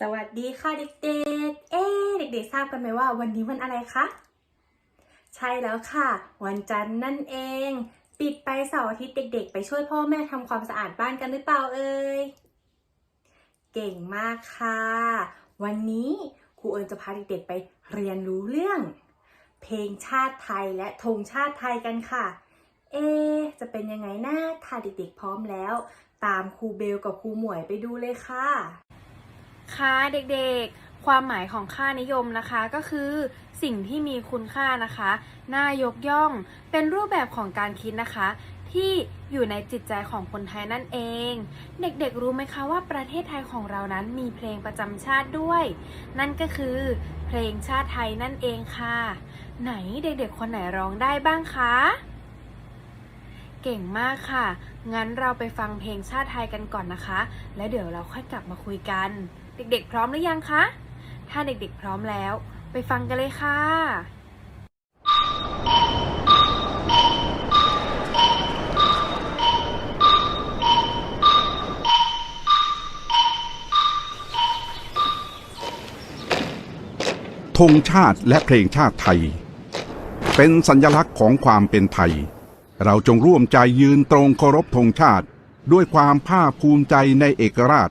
สวัสดีค่ะเด็กๆ เอ๊เด็กๆ ทราบกันไหมว่าวันนี้วันอะไรคะ ใช่แล้วค่ะ วันจันทร์นั่นเอง ปิดไปเสาร์อาทิตย์เด็ก ๆ ไปช่วยพ่อแม่ทำความสะอาดบ้านกันหรือเปล่าเอ่ย เก่งมากค่ะ วันนี้ครูเอิญจะพาเด็กๆ ไปเรียนรู้เรื่อง เพลงชาติไทยและธงชาติไทยกันค่ะ เอ๊จะเป็นยังไงนะถ้าเด็กๆ พร้อมแล้ว ตามครูเบลกับครูหมวยไปดูเลยค่ะ ค่ะเด็กๆ ความหมายของค่านิยมนะคะก็คือสิ่งที่มีคุณค่านะคะน่ายกย่องเป็นรูปแบบของการคิดนะคะ ที่อยู่ในจิตใจของคนไทยนั่นเอง เด็กๆรู้ไหมคะว่าประเทศไทยของเรานั้นมีเพลงประจำชาติด้วย นั่นก็คือเพลงชาติไทยนั่นเองค่ะ ไหนเด็กๆคนไหนร้องได้บ้างคะเก่งมากค่ะ งั้นเราไปฟังเพลงชาติไทยกันก่อนนะคะ แล้วเดี๋ยวเราค่อยกลับมาคุยกัน เด็กๆ พร้อมหรือยังคะ ถ้าเด็กๆ พร้อมแล้ว ไปฟังกันเลยค่ะ ธงชาติและเพลงชาติไทย เป็นสัญลักษณ์ของความเป็นไทย เราจงร่วมใจยืนตรงเคารพธงชาติ ด้วยความภาคภูมิใจในเอกราช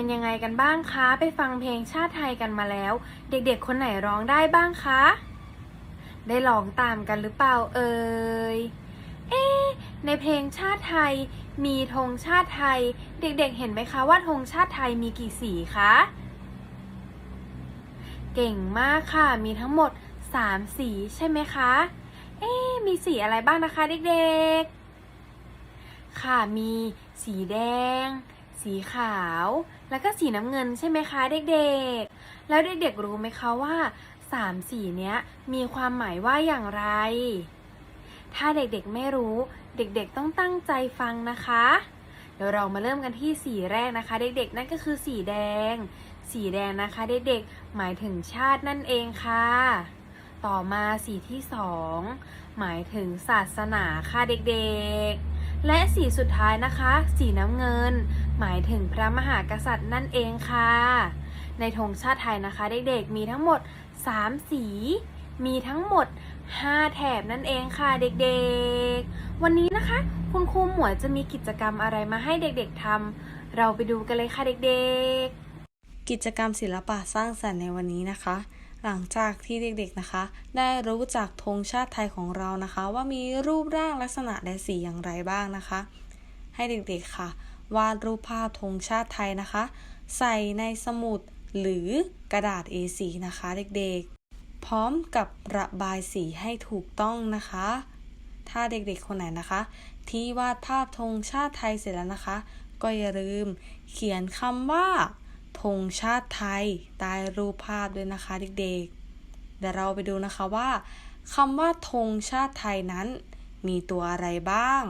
เป็นยังไงกันบ้างคะ ไปฟังเพลงชาติไทยกันมาแล้ว เด็กๆ คนไหนร้องได้บ้างคะ ได้ร้องตามกันหรือเปล่าเอ่ย เอ๊ในเพลงชาติไทย มีธงชาติไทย เด็กๆ เห็นไหมคะว่าธงชาติไทยมีกี่สีคะ เก่งมากค่ะ มีทั้งหมด 3 สีใช่ไหมคะ เอ๊มีสีอะไรบ้างนะคะเด็กๆ ค่ะ มีสีแดง สีขาว แล้วก็สีน้ำเงินใช่ไหมคะเด็กๆ แล้วเด็กๆรู้ไหมคะว่าสามสีเนี้ยมีความหมายว่าอย่างไร ถ้าเด็กๆไม่รู้ เด็กๆต้องตั้งใจฟังนะคะ เดี๋ยวเรามาเริ่มกันที่สีแรกนะคะ เด็กๆ นั่นก็คือสีแดง สีแดงนะคะ เด็กๆ หมายถึงชาตินั่นเองค่ะ ต่อมาสีที่สองหมายถึงศาสนาค่ะเด็กๆและสีสุดท้ายนะคะ สีน้ำเงิน หมายถึงพระมหากษัตริย์นั่นเองค่ะ ในธงชาติไทยนะคะ เด็กๆมีทั้งหมด 3 สี มีทั้งหมด 5 แถบนั่นเองค่ะเด็กๆ วันนี้นะคะ คุณครูหมวยจะมีกิจกรรมอะไรมาให้เด็กๆทำเราไปดูกันเลยค่ะเด็กๆ กิจกรรมศิลปะสร้างสรรค์ในวันนี้นะคะหลังจากที่เด็กๆนะคะ ได้รู้จักธงชาติไทยของเรานะคะ ว่ามีรูปร่างลักษณะและสีอย่างไรบ้างนะคะ ให้เด็กๆค่ะ วาดรูปภาพธงชาติไทยนะคะ ใส่ในสมุดหรือกระดาษ A4 นะคะเด็กๆ พร้อมกับระบายสีให้ถูกต้องนะคะ ถ้าเด็กๆคนไหนนะคะ ที่วาดภาพธงชาติไทยเสร็จแล้วนะคะ ก็อย่าลืมเขียนคำว่าธงชาติไทยใต้รูปภาพด้วยนะคะเด็กๆ เดี๋ยวเราไปดูนะคะว่าคำว่าธงชาติไทยนั้น มีตัวอะไรบ้าง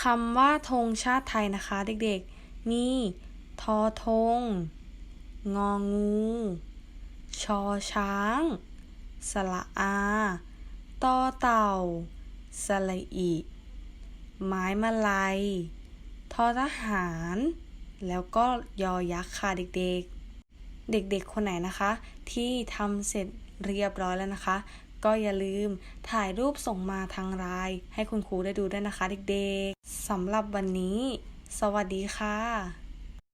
คำว่าธงชาติไทยนะคะ เด็กๆ มีทอธง งองู ชอช้างสระอาต่อเต่าสระอิไม้มะลัย ทอทหาร แล้วก็ยอยักษ์ค่ะเด็กๆ เด็กๆ คนไหนนะคะ ที่ทำเสร็จเรียบร้อยแล้วนะคะ ก็อย่าลืมถ่ายรูปส่งมาทางไลน์ให้คุณครูได้ดูด้วยนะคะเด็กๆสำหรับวันนี้ สวัสดีค่ะ